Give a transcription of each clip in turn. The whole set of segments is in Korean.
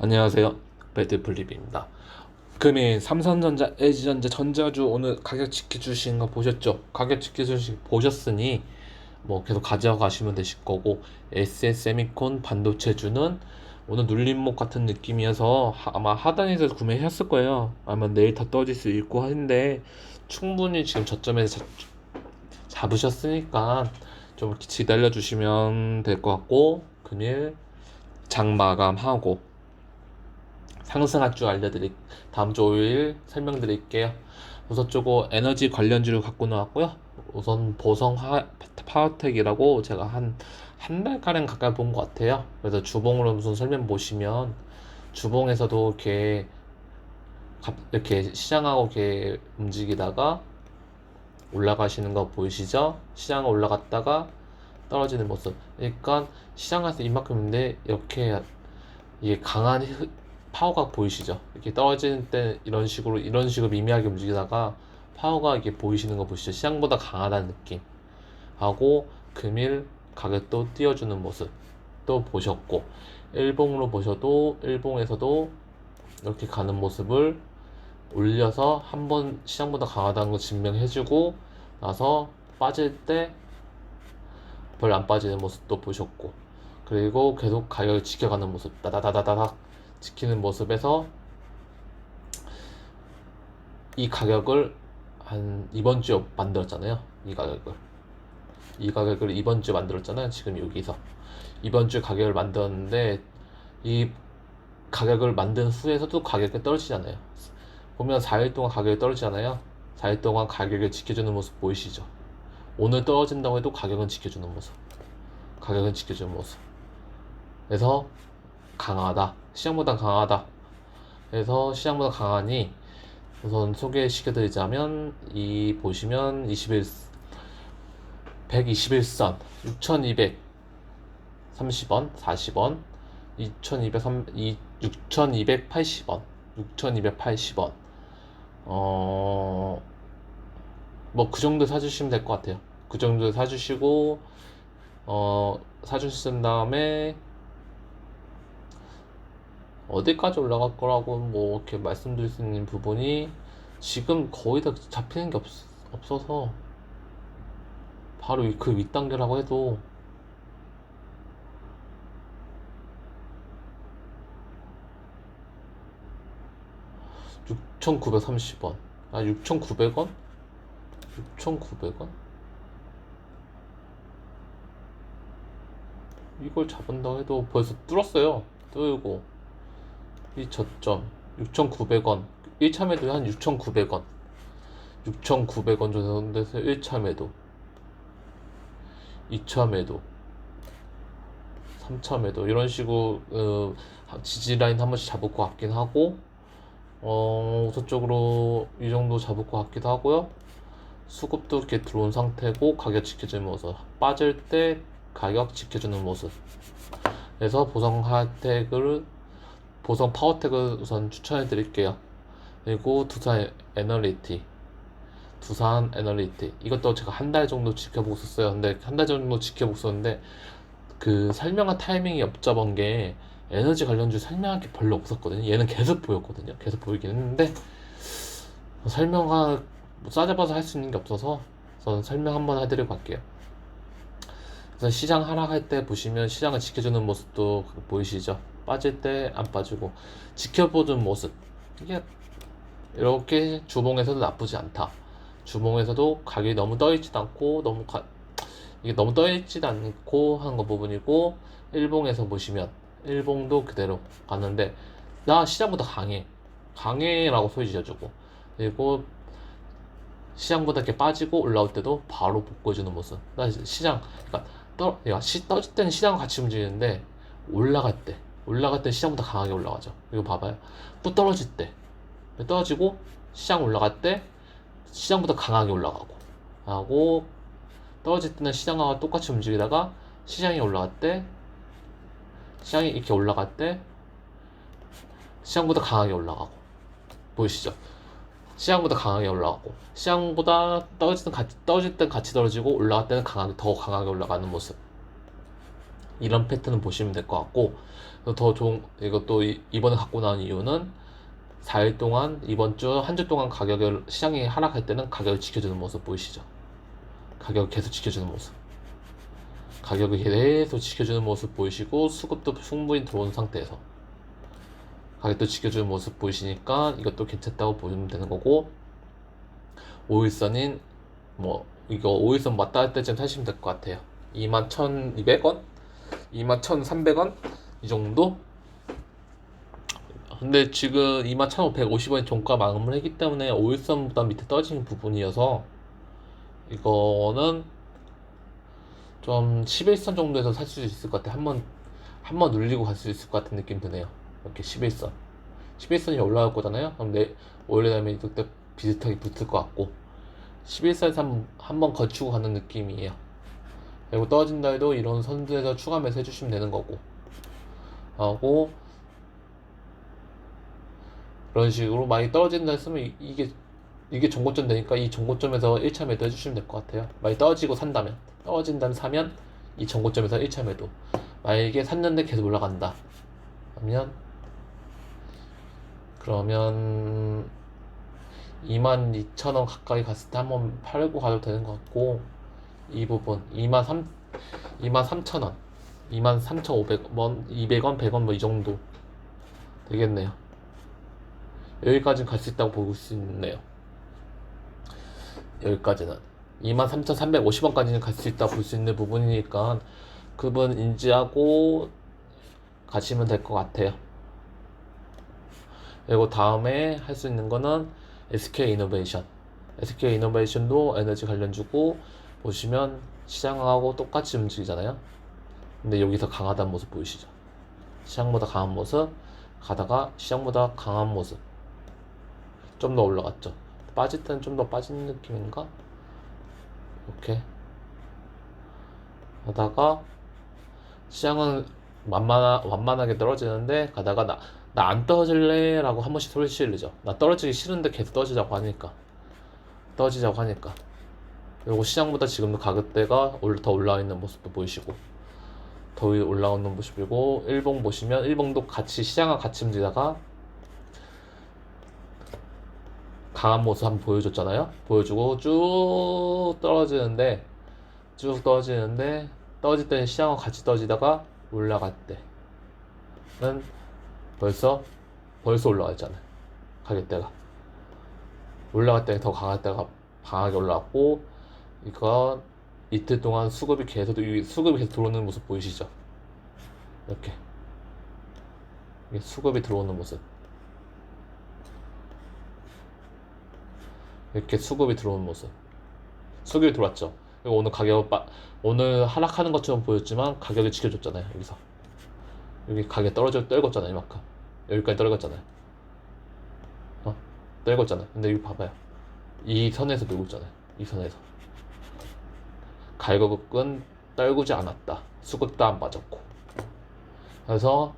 안녕하세요. 배드플립입니다. 금일 삼성전자, LG전자, 전자주 오늘 가격 지켜주신 거 보셨죠? 가격 지켜주신 거 보셨으니 뭐 계속 가져가시면 되실 거고 SS세미콘 반도체주는 오늘 눌림목 같은 느낌이어서 하- 아마 하단에서 구매했을 거예요. 아마 내일 다 떨어질 수 있고 한데 충분히 지금 저점에서 잡, 잡으셨으니까 좀 기다려 주시면 될 것 같고 금일 장 마감하고 상승할 줄 알려드릴 다음 주 5일 설명드릴게요. 우선 쪼고 에너지 관련주를 갖고 나왔고요. 우선 보성 하, 파워텍이라고 제가 한 한 달가량 가까이 본 것 같아요. 그래서 주봉으로 우선 설명 보시면 주봉에서도 이렇게 갑- 이렇게 시장하고 이렇게 움직이다가 올라가시는 거 보이시죠? 시장 올라갔다가 떨어지는 모습. 그러니까 시장에서 이만큼인데 이렇게 이게 강한 흐- 파워가 보이시죠? 이렇게 떨어지는 때 이런 식으로 이런 식으로 미미하게 움직이다가 파워가 이게 보이시는 거 보시죠? 시장보다 강하다는 느낌. 하고 금일 가격도 띄워주는 모습 또 보셨고 일봉으로 보셔도 일봉에서도 이렇게 가는 모습을 올려서 한번 시장보다 강하다는 거 증명해주고 나서 빠질 때 별로 안 빠지는 모습도 보셨고 그리고 계속 가격을 지켜가는 모습 따다다다다닥 지키는 모습에서 이 가격을 한 이번 주에 만들었잖아요 이 가격을. 이 가격을 이번 주에 만들었잖아요 지금 여기서. 이번 주 가격을 만들었는데 이 가격을 만든 후에서도 가격이 떨어지잖아요. 보면 4일 동안 가격이 떨어지잖아요. 4일 동안 가격을 지켜주는 모습 보이시죠? 오늘 떨어진다고 해도 가격은 지켜주는 모습. 가격은 지켜주는 모습. 그래서 강하다 시장보다 강하다 그래서 시장보다 강하니 우선 소개시켜드리자면 이 보시면 21 121선 6230원 40원 2203 6280원 6280원 어 뭐 그 정도 사주시면 될 것 같아요. 그 정도 사주시고 어 사주신 다음에 어디까지 올라갈 거라고 뭐 이렇게 말씀드릴 수 있는 부분이 지금 거의 다 잡히는 게 없, 없어서 바로 이- 그 윗단계라고 해도 (6,930원) 아 (6,900원) 6,900원? 이걸 잡은다고 해도 벌써 뚫었어요. 뚫고 이 저점 6,900원. 1차 매도 한 6,900원. 6,900원 정도 돼서 1차 매도. 2차 매도. 3차 매도. 이런 식으로 어, 지지 라인 한 번씩 잡을 것 같긴 하고 어, 우선적으로 이 정도 잡을 것 같기도 하고요. 수급도 이렇게 들어온 상태고 가격 지켜주는 모습. 빠질 때 가격 지켜주는 모습. 그래서 보성 하텍을 보성 파워텍을 우선 추천해 드릴게요. 그리고 두산 에너리티. 두산 에너리티. 이것도 제가 한 달 정도 지켜보고 있었어요. 근데 한 달 정도 지켜보고 있었는데 그 설명한 타이밍이 엽잡은 게 에너지 관련주 설명할 게 별로 없었거든요. 얘는 계속 보였거든요. 계속 보이긴 했는데 설명할 뭐 싸잡아서 할 수 있는 게 없어서 저는 설명 한번 해드리고 갈게요. 그래서 시장 하락할 때 보시면 시장을 지켜주는 모습도 보이시죠? 빠질 때 안 빠지고 지켜보는 모습 이게 이렇게 주봉에서도 나쁘지 않다. 주봉에서도 가격이 너무 떠있지도 않고 너무 가, 이게 너무 떠있지도 않고 하는 거 부분이고 일봉에서 보시면 일봉도 그대로 가는데 나 시장보다 강해 강해라고 소리 지어주고 그리고 시장보다 이렇게 빠지고 올라올 때도 바로 복구해주는 모습. 나 시장, 그러니까 떠, 야, 시, 떠질 때는 시장과 같이 움직이는데 올라갈 때, 올라갈 때 시장보다 강하게 올라가죠. 이거 봐봐요. 또 떨어질 때, 떨어지고 시장 올라갈 때 시장보다 강하게 올라가고, 하고 떨어질 때는 시장과 똑같이 움직이다가 시장이 올라갈 때, 시장이 이렇게 올라갈 때 시장보다 강하게 올라가고, 보이시죠? 시장보다 강하게 올라가고 시장보다 떨어질 땐 같이 떨어질 땐 같이 떨어지고 올라갈 때는 강하게 더 강하게 올라가는 모습 이런 패턴을 보시면 될 것 같고 더 좋은 이것도 이- 이번에 갖고 나온 이유는 4일 동안 이번 주 한 주 동안 가격을 시장이 하락할 때는 가격을 지켜주는 모습 보이시죠? 가격을 계속 지켜주는 모습. 가격을 계속 지켜주는 모습 보이시고 수급도 충분히 들어온 상태에서 가격도 지켜주는 모습 보이시니까 이것도 괜찮다고 보시면 되는 거고 5일선인 뭐 이거 5일선 왔다 할 때쯤 사시면 될 것 같아요 21,200원? 21,300원? 이 정도? 근데 지금 21,550원이 종가 마감을 했기 때문에 5일선보다 밑에 떨어지는 부분이어서 이거는 좀 11선 정도에서 살 수 있을 것 같아. 한번 한번 눌리고 갈 수 있을 것 같은 느낌 드네요. 이렇게 11선. 11선이 올라갈 거잖아요. 그럼 내 원래 다음에 그때 비슷하게 붙을 것 같고 11선에서 한번 거치고 가는 느낌이에요. 그리고 떨어진다 해도 이런 선들에서 추가 매수 해주시면 되는 거고. 하고 그런 식으로 많이 떨어진다 했으면 이- 이게 이게 정고점 되니까 이 정고점에서 1차 매도 해주시면 될 것 같아요. 만약 떨어지고 산다면 떨어진다면 사면 이 정고점에서 1차 매도. 만약에 샀는데 계속 올라간다. 하면 그러면 22,000원 가까이 갔을 때 한번 팔고 가도 되는 것 같고 이 부분. 23 23,000원. 23,500원 200원 100원 뭐 이 정도 되겠네요. 여기까지는 갈 수 있다고 보고 있네요. 여기까지는. 23,350원까지는 갈 수 있다 볼수 있는 부분이니까 그분 인지하고 가시면 될 것 같아요. 그리고 다음에 할 수 있는 거는 SK 이노베이션. SK 이노베이션도 에너지 관련 주고 보시면 시장하고 똑같이 움직이잖아요. 근데 여기서 강하다는 모습 보이시죠? 시장보다 강한 모습, 가다가 시장보다 강한 모습. 좀 더 올라갔죠. 빠질 때는 좀 더 빠지는 느낌인가? 이렇게 하다가 시장은 완만하, 완만하게 떨어지는데 가다가 나 나 안 떨어질래? 라고 한 번씩 소리 지르죠 나 떨어지기 싫은데 계속 떨어지자고 하니까 떨어지자고 하니까 그리고 시장보다 지금도 가격대가 올- 더 올라와 있는 모습도 보이시고 더 위에 올라오는 모습이고 일봉 보시면 일봉도 같이 시장과 같이 움직이다가 강한 모습 한번 보여줬잖아요. 보여주고 쭉 떨어지는데 쭉 떨어지는데 떨어질 때는 시장과 같이 떨어지다가 올라갈 때는 벌써 벌써 올라가 있잖아요. 가격대가 올라갈 때는 더 강할 때가 강하게 올라왔고 이거 이틀 동안 수급이 계속 이 수급이 계속 들어오는 모습 보이시죠? 이렇게 수급이 들어오는 모습. 이렇게 수급이 들어오는 모습. 수급이 들어왔죠. 그리고 오늘 가격 빠, 오늘 하락하는 것처럼 보였지만 가격을 지켜줬잖아요. 여기서 여기 가격 떨어져 떨궜잖아요. 이만큼 여기까지 떨궜잖아요. 어? 떨궜잖아요. 근데 여기 봐봐요. 이 선에서 놀고 있잖아요. 이 선에서 가격은 떨구지 않았다. 수급도 안 빠졌고. 그래서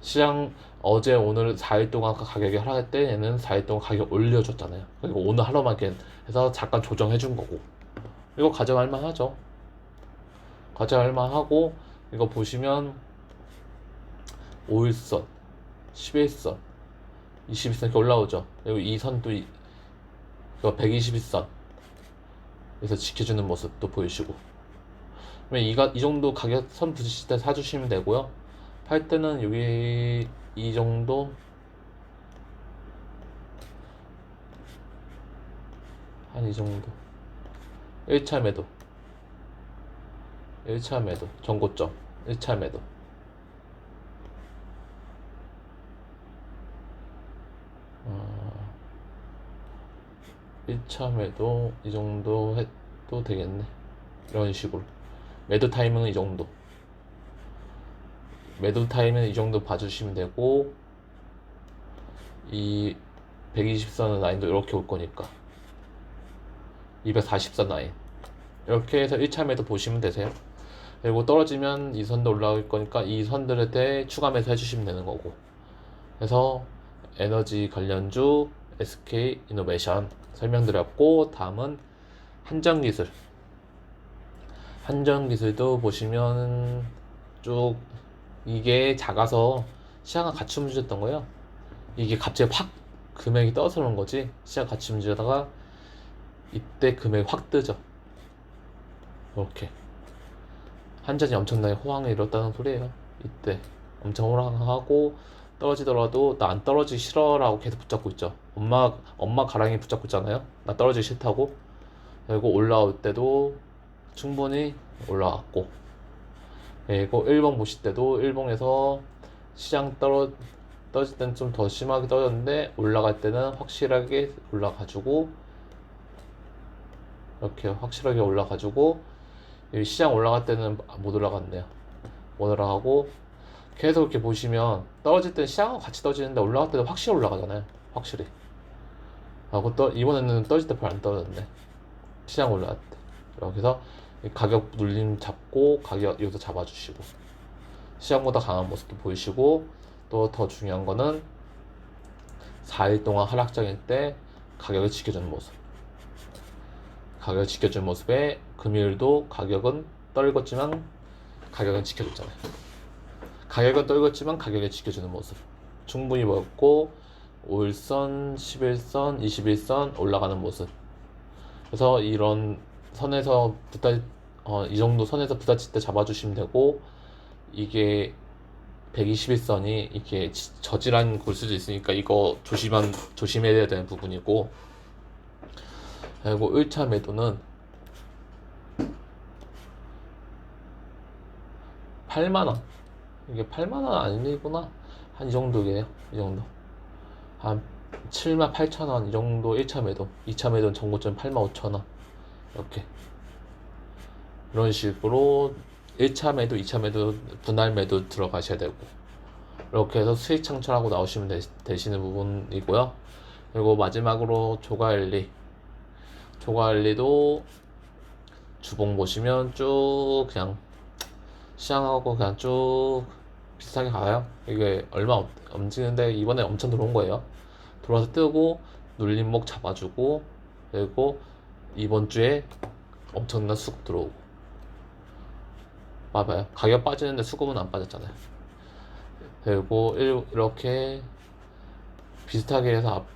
시장 어제 오늘 4일 동안 그 가격이 하락할 때 얘는 4일 동안 가격 올려줬잖아요. 그리고 오늘 하루만 겐 해서 잠깐 조정해 준 거고. 이거 가져갈 만하죠. 가져갈 만하고 이거 보시면 5일선, 11선, 21선 이렇게 올라오죠. 그리고 이 선도 이, 이거 121선 그래서 지켜주는 모습도 보이시고. 이가 이 정도 가격 선 부딪힐 때 사주시면 되고요. 팔 때는 여기 이 정도. 한 이 정도. 1차 매도. 1차 매도. 전고점. 1차 매도 1차 매도 이 정도 해도 되겠네. 이런 식으로. 매도 타이밍은 이 정도. 매도 타임은 이 정도 봐주시면 되고 이 120선 라인도 이렇게 올 거니까. 240선 라인. 이렇게 해서 1차 매도 보시면 되세요. 그리고 떨어지면 이 선도 올라올 거니까 이 선들에 대해 추가 매수 해주시면 되는 거고. 그래서 에너지 관련주 SK 이노베이션 설명드렸고 다음은 한정기술 한정기술도 보시면 쭉 이게 작아서 시장과 같이 움직였던 거예요. 이게 갑자기 확 금액이 떠서는 거지. 시장 같이 움직이다가 이때 금액이 확 뜨죠. 이렇게 한전이 엄청나게 호황을 이뤘다는 소리예요. 이때 엄청 호황하고 떨어지더라도 나 안 떨어지기 싫어라고 계속 붙잡고 있죠. 엄마 엄마 가랑이 붙잡고 있잖아요. 나 떨어지기 싫다고. 그리고 올라올 때도 충분히 올라왔고 그리고 일본 보실 때도 일본에서 시장 떨어 떨어질 때는 좀 더 심하게 떨어졌는데 올라갈 때는 확실하게 올라가지고 이렇게 확실하게 올라가지고 이 시장 올라갈 때는 못 올라갔네요. 못 올라가고 계속 이렇게 보시면 떨어질 때는 시장하고 같이 떨어지는데 올라갈 때도 확실히 올라가잖아요. 확실히. 하고 또 이번에는 떨어질 때 별로 안 떨어졌네. 시장 올라갈 때. 이 가격 눌림 잡고 가격 여기서 잡아주시고 시장보다 강한 모습도 보이시고 또 더 중요한 거는 4일 동안 하락장일 때 가격을 지켜주는 모습. 가격을 지켜주는 모습에 금요일도 가격은 떨궜지만 가격은 지켜줬잖아요. 가격은 떨궜지만 가격을 지켜주는 모습. 충분히 먹고 5일선, 11선, 21선 올라가는 모습. 그래서 이런 선에서 부다 어, 이 정도 선에서 부딪힐 때 잡아주시면 되고 이게 121선이 이렇게 지- 저질한 골 수도 있으니까 이거 조심한 조심해야 되는 부분이고 그리고 1차 매도는 8만원 이게 8만원 아니구나? 한 이 정도예요 이 정도. 한 7만 8천원 이 정도 1차 매도. 2차 매도는 정고점 8만 5천원. 이렇게. 이런 식으로 1차 매도 2차 매도 분할 매도 들어가셔야 되고. 이렇게 해서 수익 창출하고 나오시면 되, 되시는 부분이고요. 그리고 마지막으로 조가일리. 조가일리도 주봉 보시면 쭉 그냥 시장하고 그냥 쭉 비슷하게 가요. 이게 얼마 없- 움직이는데 이번에 엄청 들어온 거예요. 들어와서 뜨고 눌림목 잡아주고 그리고 이번 주에 엄청난 수급 들어오고 봐봐요. 가격 빠지는데 수급은 안 빠졌잖아요. 그리고 일- 이렇게 비슷하게 해서 앞-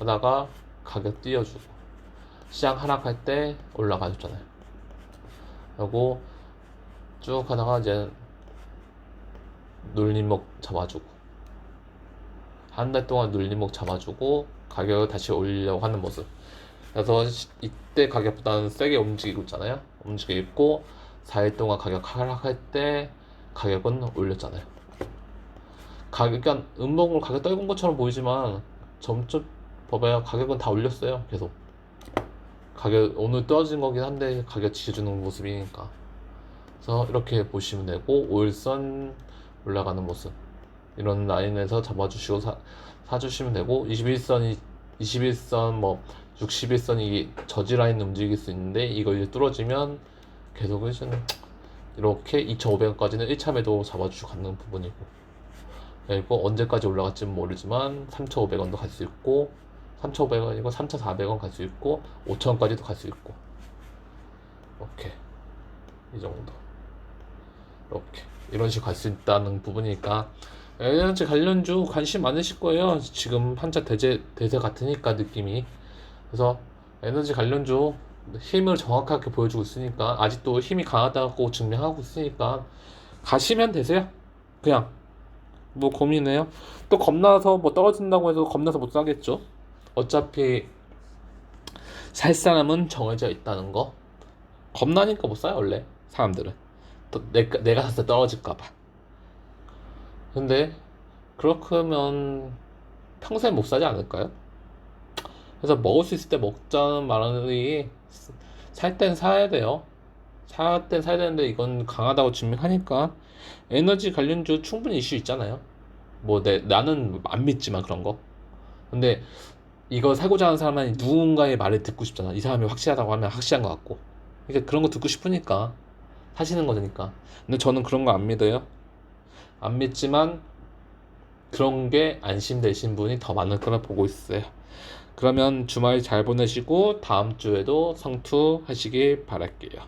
하다가 가격 띄워주고 시장 하락할 때 올라가줬잖아요. 그리고 쭉 하다가 이제 눌림목 잡아주고 한 달 동안 눌림목 잡아주고 가격을 다시 올리려고 하는 모습. 그래서 시- 이때 가격보다는 세게 움직이고 있잖아요. 움직이고 있고 4일 동안 가격 하락할 때 가격은 올렸잖아요. 가격 그러니까 음봉으로 가격 떨군 것처럼 보이지만 점점 봐봐요. 가격은 다 올렸어요 계속. 가격 오늘 떨어진 거긴 한데 가격 지켜주는 모습이니까. 그래서 이렇게 보시면 되고 5일선 올라가는 모습. 이런 라인에서 잡아주시고 사, 사주시면 되고 21선이 21선 뭐 61선이 저지 라인 움직일 수 있는데 이거 이제 뚫어지면 계속 이제 이렇게 2,500원까지는 1차 매도 잡아주시고 가는 부분이고. 그리고 언제까지 올라갈지는 모르지만 3,500원도 갈 수 있고 3,500원이고 3,400원 갈 수 있고 5,000원까지도 갈 수 있고. 이렇게. 이 정도. 이렇게 이런 식으로 갈 수 있다는 부분이니까 에너지 관련주 관심 많으실 거예요. 지금 한자 대세 대세 같으니까 느낌이 그래서 에너지 관련주 힘을 정확하게 보여주고 있으니까 아직도 힘이 강하다고 증명하고 있으니까 가시면 되세요. 그냥 뭐 고민해요. 또 겁나서 뭐 떨어진다고 해서 겁나서 못 사겠죠. 어차피 살 사람은 정해져 있다는 거. 겁나니까 못 사요 원래 사람들은. 또 내가 내가 샀을 때 떨어질까봐. 근데 그렇다면 평생 못 사지 않을까요? 그래서 먹을 수 있을 때 먹자는 말이 살 땐 사야 돼요. 살 땐 사야 되는데 이건 강하다고 증명하니까 에너지 관련주 충분히 이슈 있잖아요. 뭐 내, 나는 안 믿지만 그런 거. 근데 이거 사고자 하는 사람은 누군가의 말을 듣고 싶잖아. 이 사람이 확실하다고 하면 확실한 것 같고. 그러니까 그런 거 듣고 싶으니까 사시는 거니까. 근데 저는 그런 거 안 믿어요. 안 믿지만 그런 게 안심되신 분이 더 많을 거라 보고 있어요. 그러면 주말 잘 보내시고 다음 주에도 성투 하시길 바랄게요.